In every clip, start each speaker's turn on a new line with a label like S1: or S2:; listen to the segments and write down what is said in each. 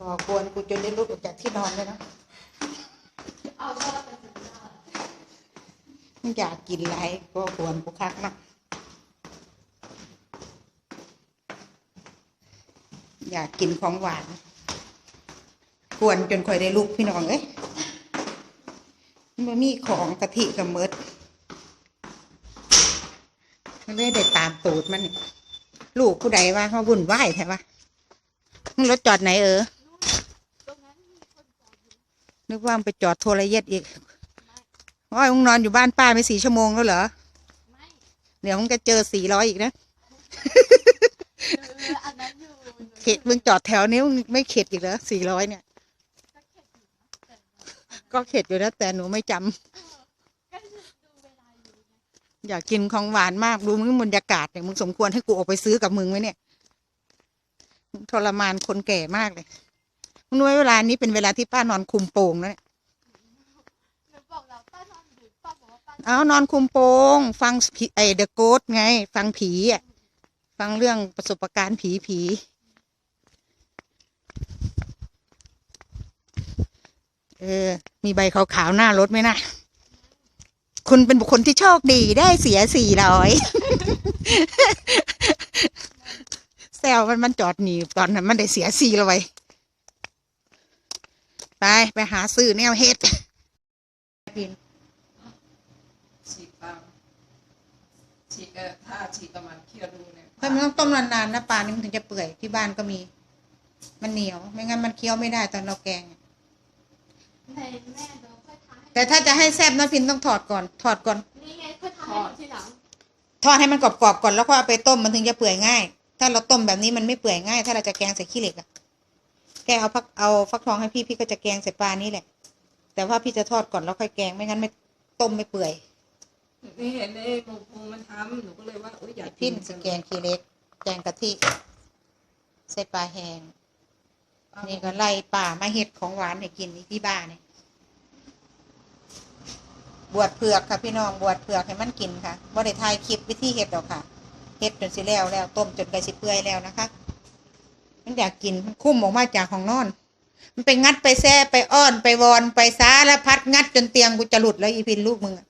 S1: ก่อกวนกูจนได้ลุกออกจากที่นอนเลยนะ
S2: เอาชอบเป็นสุดยอด
S1: มึงอยากกินอะไรก็กวนกูคักนะอยากกินของหวานกวนจนค่อยได้ลุกพี่น้องเอ้ยมันมีของกะทิกับเมิดมันเลยได้ตามตูดมัน ลูกผู้ใดว่าเขาวุ่นวใช่ปะรถจอดไหนเออ
S2: ตรงนั้นมีคนจอดอยู่
S1: นึกว่ามึงไปจอดโทรเย็ดอีกโอ้ยมึงนอนอยู่บ้านป้าไปสี่ชั่วโมงแล้วเหรอ
S2: ไม่
S1: เดี๋ยวมึงจะเจอสี่ร้อยอีกนะ
S2: เอออันนั้นอยู่
S1: เข็ดมึงจอดแถวนี้มึงไม่เข็ดอีกเหรอสี่ร้อยเนี่ย
S2: ก็เข็ดอยู่นะแต่
S1: ก็เข็ดอยู่นะแต่หนูไม่จำ
S2: ก็ดูเวลาอยู่ไง
S1: อยากกินของหวานมากดูมึงบรรยากาศเนี่ยมึงสมควรให้กูออกไปซื้อกับมึงไหมเนี่ยมึงทรมานคนแก่มากเลย มึงรู้ไหมเวลานี้เป็นเวลาที่ป้านอนคุมโปงแล้วเนี่ยเอานอนคุมโปง ฟังผีไอเดอะโกสไง ฟังผีอะ ฟังเรื่องประสบการณ์ผีผีเออ มีใบขาวๆหน้ารถไหมนะคุณเป็นบุคคลที่โชคดีได้เสียสี่ร้อยแซวมันมันจอดหนีตอนนั้นมันได้เสียสี่ร้อย ไปไปหาซื้อแนวเฮ็ดพิน
S3: ฉีกตามฉีกเออถ้าฉีกประมาณเคี่ยวดูเนี่ย
S1: เพื่อนมันต้องต้มนานๆนะปลานี่มันถึงจะเปื่อยที่บ้านก็มี มันเหนียว ไม่งั้นมันเคี้ยวไม่ได้ตอนเราแกงอะ
S2: ในแม่เดี๋ยวค่อยทาให้
S1: แต่ถ้าจะให้แซ่บนะพินต้องถอดก่อน ถอดก่อน
S2: นี่ไงค่อยทาให้หนูทีหลัง
S1: ทอดให้มันกรอบๆก่อนแล้วก็เอาไปต้มมันถึงจะเปื่อยง่าย ถ้าเราต้มแบบนี้มันไม่เปื่อยง่าย ถ้าเราจะแกงใส่ขี้เหล็กอะ แกเอาฟักเอาฟักทองให้พี่พี่ก็จะแกงใส่ปลานี่แหละ แต่ว่าพี่จะทอดก่อนแล้วค่อยแกงไม่งั้นไม่ต้มไม่เปื่อย
S3: นี่เห็นในหมูปูมันทำหนูก็เลยว่าโอ๊ยอยาก
S1: พินสแกงขี้เหล็กแกงกะทิใส่ปลาแห้งนี่ก็ไล่ป่ามาเห็ดของหวานให้กินที่บ้านเนี่ยบวชเผือกค่ะพี่น้องบวชเผือกให้มันกินค่ะบ่ได้ถ่ายคลิปวิธีเฮ็ดดอกค่ะเฮ็ดจนสิแล้วแล้วต้มจนไก่สิเปื่อยแล้วนะคะ มันอยากกินมันคุ้มออกมาจากของนอน มันไปงัดไปแซ่ไปอ้อนไปวอนไปซาแล้วพัดงัดจนเตียงกูจะหลุดแล้วอีพินลูกมึงอะ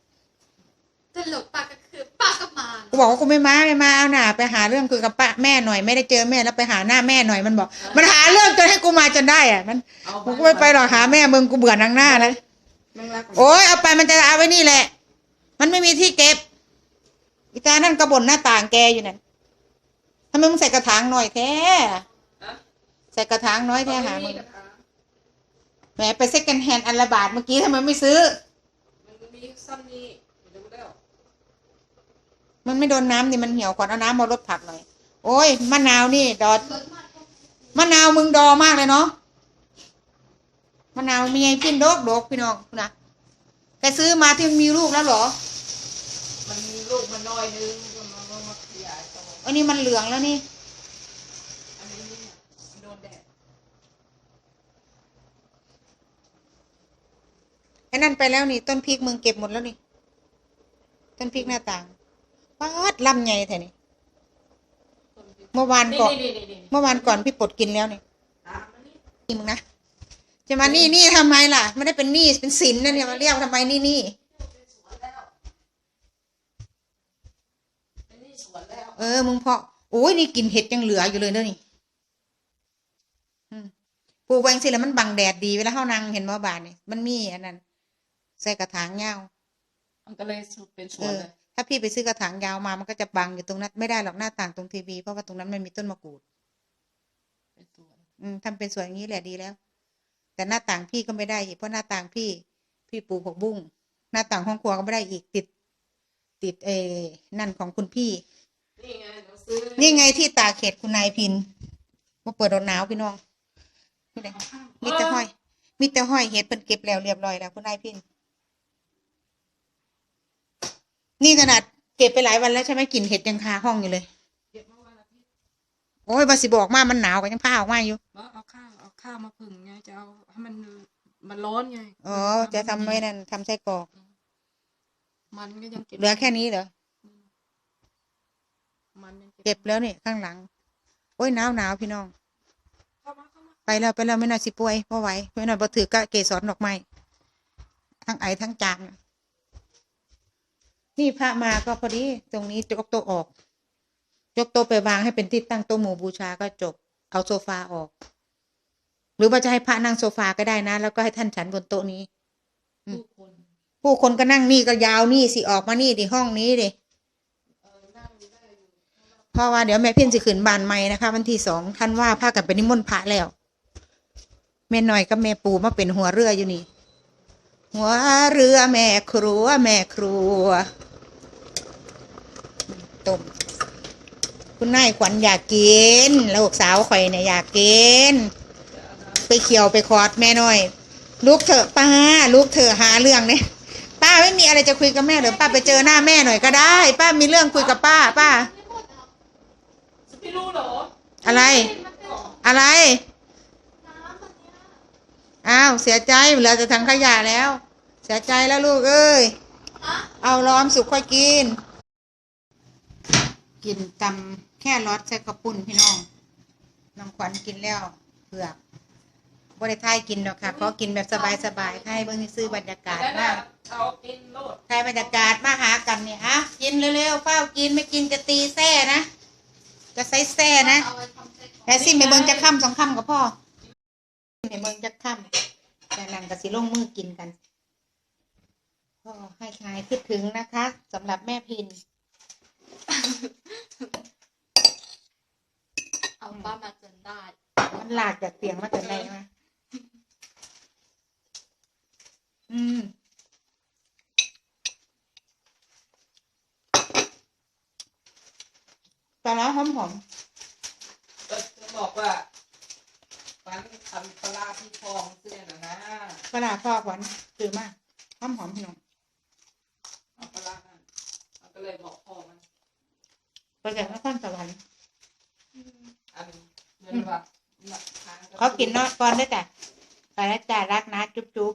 S2: ตลกป้าก็คือป้าก็มา
S1: กูบอกว่ากูไม่มาไม่มาเอาหน่าไปหาเรื่องคุยกับป้าแม่หน่อยไม่ได้เจอแม่แล้วไปหาหน้าแม่หน่อยมันบอก มันหาเรื่องจนให้กูมาจนได้อะมัน
S3: เอา
S1: กูไม่ไปหรอกหาแม่มึงกูเบื่อนางหน้านะ
S3: แมงลัก
S1: โอ้ยเอาไปมันจะเอาไว้นี่แหละ มันไม่มีที่เก็บอีตานั่นกระบนหน้าต่างแกอยู่นั่นทำไมมึงใส่กระถางหน่อยแท้
S3: ฮะ
S1: ใส่กระถางน้อยแท้หามึง
S3: กระทะ
S1: แหมไปเซ็กันแฮนอันละบาทเมื่อกี้ทำไมไม่ซื้อ
S3: มันมีซ้ำนี่ดูแล้ว
S1: มันไม่โดนน้ำนี่มันเหี่ยวก่อนเอาน้ำมาลดผักหน่อย โอ้ยมะนาวนี่ ดอด
S2: รถมากก็
S1: มะนาวมึงดอมากเลยเนาะมะนาวมีไงกินดกดกพี่น้องนะแกซื้อมาที่มันมีลูกแล้วเหรอ
S3: มันมีลูกมันน้อยนึงก็มามามาขยายต่อ
S1: อันนี้มันเหลืองแล้วนี่
S3: อันนี้เนี่ยมันโดนแดด
S1: ไอ้ นั่นไปแล้วนี่ ต้นพริกมึงเก็บหมดแล้วนี่ ต้นพริกหน้าต่างป๊าดลำใหญ่แท้นี่
S3: ต้นพริก
S1: เมื่อวานก่อน
S3: นี่นี่นี่
S1: เมื่อวานก่อนพี่ปลดกินแล้วนี่
S3: ตามมานี่
S1: นี่มึงนะจะมานี่นี่ทำไมล่ะไม่ได้เป็นหนี้เป็นสินนะเนี่ยมาเรียกทำไมนี่นี่
S3: สวนแล้วอันนี้สวนแล้ว
S1: เออมึงเพาะโอ้ยนี่กินเห็ดยังเหลืออยู่เลยเด้อนี่อืมปลูกไว้จังสิแล้วมันบังแดดดีเวลาเข้านั่งเห็นว่าบานนี่มันมีอันนั้น ใส่กระถางยาว
S3: มันก็เลยเป็นส
S1: เอ
S3: วน
S1: อ
S3: เลย
S1: ถ้าพี่ไปซื้อกระถางยาวมามันก็จะบังอยู่ตรงนั้นไม่ได้หรอกหน้าต่างตรงทีวี เพราะว่าตรงนั้นมันมีต้นมะกรูด
S3: เป็นสวน
S1: อืมทำเป็นสวนอย่างนี้แหละดีแล้ว แต่หน้าต่างพี่ก็ไม่ได้อีกเพราะหน้าต่างพี่ พี่ปลูกผักบุ้งหน้าต่างห้องครัวก็ไม่ได้อีกติด ติดเออนั่นของคุณพี่
S3: นี่ไงหนูซื้อ
S1: นี่ไงที่ตากเขตคุณนายพินมาเปิดรถหนาวพี่น้องนี่เลยมีแต่ห้อย มีแต่ห้อยเห็ดเป็นเก็บแล้วเรียบร้อยแล้วคุณนายพิน นี่ขนาดเก็บไปหลายวันแล้วใช่ไหมกลิ่นเห็ดยังคาห้องอยู่เลย
S3: เก็บมาวันอาทิตย์
S1: โอ้ยบาสิบอกมามันหนาวก็ยังผ้าออกมาอยู่
S3: ว่าเอาข้าวเอาข้าวมาผึ่งไงจะเอาให้มันมันร้อนไง
S1: อ๋อจะทำไว้นั่นทำไส้กรอก
S3: มันก็ยังเก็บ
S1: เหลือแค่นี้เหรอ
S3: มันยังเก็บ
S1: เก็บแล้วนี่ข้างหลัง โอ้ยหนาวหนาวพี่น้อง
S3: เข้ามาเข้ามา
S1: ไปแล้วไปแล้วไม่น่าสิป่วยเพราะไหวไม่น่าบ่ถือกะเกสรดอกไม้ทั้งไอทั้งจาม นี่พระมาก็พอดี ตรงนี้ยกโต๊ะออก ยกโต๊ะไปวางให้เป็นที่ตั้งโต๊ะหมู่บูชาก็จบ เอาโซฟาออก หรือว่าจะให้พระนั่งโซฟาก็ได้นะ แล้วก็ให้ท่านฉันบนโต๊ะนี้
S3: ผู้คน
S1: ผู้คนก็นั่งนี่ก็ยาวนี่สิออกมานี่ดิห้องนี้ดิ
S3: เพ
S1: ราะว่าเดี๋ยวแม่เพ่นสิขืนบานใหม่นะคะวันที่สองท่านว่าพากันไปนิมนต์พระแล้ว แม่หน่อยกับแม่ปูมาเป็นหัวเรืออยู่นี่ หัวเรือแม่ครัวแม่ครัว ต้ม คุณนายขวัญอยากกิน แล้วลูกสาวข่อยเนี่ยอยากกิน ไปเขียวไปคอดแม่น่อยลูกเถอะป้าลูกเถอะหาเรื่องเนี่ยป้าไม่มีอะไรจะคุยกับแม่หรือป้าไปเจอหน้าแม่หน่อยก็ได้ ป้ามีเรื่องคุยกับป้า ป้า
S2: ไม่
S3: รู้เหรอ
S1: อะไร อะไรอ้าวเสียใจเหลือแต่ถังขยะแล้ว เสียใจแล้วลูกเอ้ย เอาล้อมสุกค่อยกิน กินตำแค่รสใส่กระปุ่นพี่น้องน้ำขวัญกินแล้วเผือกบริทายกินดอกค่ะขอกินแบบสบายๆให้เบิ่งซื้อบรรยากาศมาก
S3: เอากินโลด
S1: ใครบรรยากาศมาหากันเนี่ยอะกินเร็วๆเฝ้ากินไม่กินจะตีแส้นะ จะใส่แส้นะแต่สิให้เบิ่งจะค่ำสองค่ำกับพ่อให้เบิ่งจะค่ำแต่นั่งกับสิลงมือกินกันก็ให้ชายคิดถึงนะคะสำหรับแม่พิน
S2: เอาป้ามาจนได้
S1: มันหลากจากเตียงมาจากไหนมาอืมปลาร้าหอมหอม
S3: ก็จะบอกว่ามันทำปลาร้าที่คลองเสื้อนะนะ
S1: ๆปลาร้าฟอกหวานคือมากหอมหอมพี่น้อง
S3: เอาปลาร้านั่นมันก็เลยบอก พ่อมัน
S1: ปลาจากนครสวรรค์
S3: อันเหมือนว่าหลักฐาน
S1: เขากินเนาะก่อนด้วยจ้ะไปแล้วจ้ารักนะจุ๊บจุ๊บ